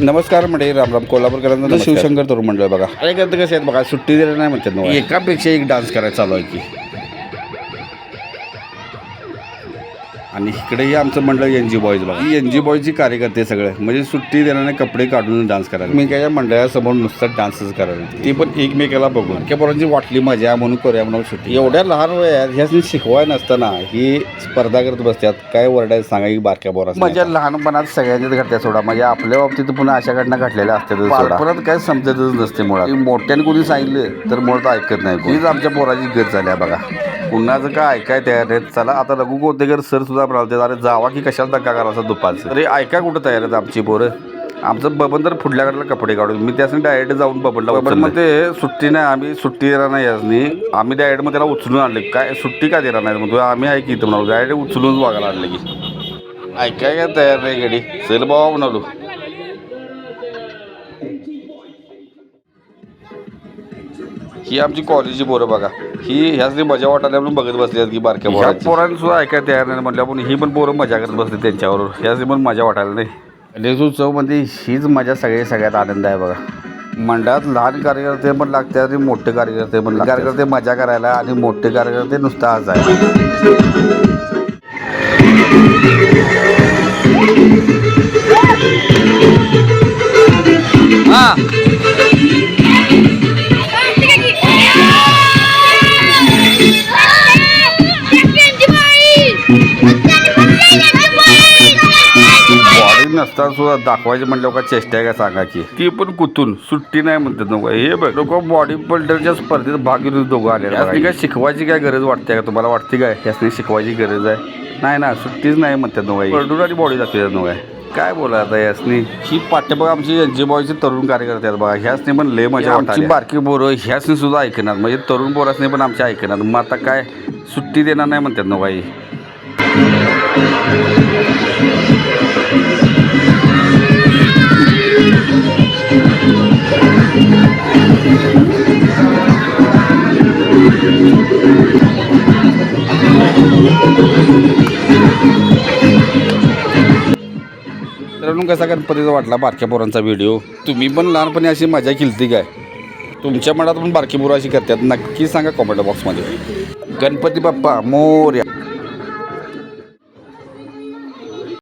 नमस्कार मंडळी राम राम कोल्हापूरकरांचा शिवशंकर तरुण मंडळ बघा. अरे करते कसे आहेत बघा सुट्टी दिली नाही म्हणतात ना एकापेक्षा एक डान्स करायला चालू आहे की. आणि इकडेही आमचं मंडळ एन जी बॉईज बघा. एन जी बॉईजची कार्यकर्ते सगळे. म्हणजे सुट्टी देण्याने कपडे काढून डान्स करायला. मी काय या मंडळासमोर नुसतं डान्सच करायला. ती पण एकमेकाला बघून. त्या पोरांची वाटली मजा म्हणून करूया म्हणून सुट्टी. एवढ्या लहान वयात ह्यासनी शिकवाय नसताना ही स्पर्धा करत बसतात काय वरडायचं सांगा की बारक्या पोरा मजा लहानपणात सगळ्यांच्याच घडत्या सोडा. म्हणजे आपल्या बाबतीत पुन्हा अशा घटना घडलेल्या असतात परत काय समजतच नसते मुळात. मोठ्याने कोणी सांगितलं तर मुळात ऐकत नाही हीच आमच्या पोराची गत झाली आहे बघा कुणाचं काय ऐकाय तयार आहेत चला आता रघु कोतेकर सर सुद्धा म्हणाले अरे जावा की कशाला धक्का करायचा दुपारचं? अरे ऐका कुठं तयार आहेत आमची पोरं? आमचं बबन तर गटाला कपडे काढून मी त्यासाठी डायरेक्ट जाऊन बबनला बबन मग ते सुट्टी नाही आम्ही सुट्टी देणार नाही यासनी. आम्ही डायरेक्ट मग त्याला उचलून आणले. काय सुट्टी का देणार नाही? म्हणतो आम्ही ऐकी इथं? म्हणालो डायरेक्ट उचलून वागायला आणले की. ऐकाय काय तयार नाही गडी? चल बाबा म्हणालो. ही आमची कॉलेजची पोरं बघा. ही ह्याच मजा वाटायला म्हणून बघत बसली की बारक्या पोरांना पोरांनी सुद्धा ऐकायला तयार नाही म्हटलं पण ही पण पोरं मजा करत बसली त्यांच्यावर ह्याच पण मजा वाटायला नाही गणेश उत्सवमध्ये हीच मजा सगळी सगळ्यात आनंद आहे बघा. मंडळात लहान कार्यकर्ते पण लागते आणि मोठे कार्यकर्ते पण. कार्यकर्ते मजा करायला आणि मोठे कार्यकर्ते नुसता आज आहे नसताना सुद्धा दाखवायचे म्हणलं का चेष्टा आहे का सांगा की ती पण कुतून सुट्टी नाही म्हणतात नको हे बघ. लोक बॉडी बिल्डरच्या स्पर्धेत भाग घेऊन दोघं आले यासनी काय शिकवायची काय गरज वाटते का तुम्हाला? वाटते काय? यासनी शिकवायची गरज आहे? नाही ना सुट्टीच नाही म्हणतात आणि बॉडी दाखवतात नको काय बोला आता यासनी? ही पाठ्यबघ आमची एन जी बॉयची तरुण कार्यकर्ते आहेत बघा. ह्यासनी पण लय मजा आमची बारकी पोरं ह्यासनी सुद्धा ऐकणार. म्हणजे तरुण पोरासनी पण आमच्या ऐकणार. मग आता काय? सुट्टी देणार नाही म्हणतात नको मित्रांनो कसा गणपतीचा वाटला बारक्या पोरांचा व्हिडिओ तुम्ही पण लहानपणी अशी मजा केली काय? तुमच्या मनात पण बारकी पोरं अशी करतात. नक्की सांगा कॉमेंट बॉक्समध्ये गणपती बाप्पा मोर्या.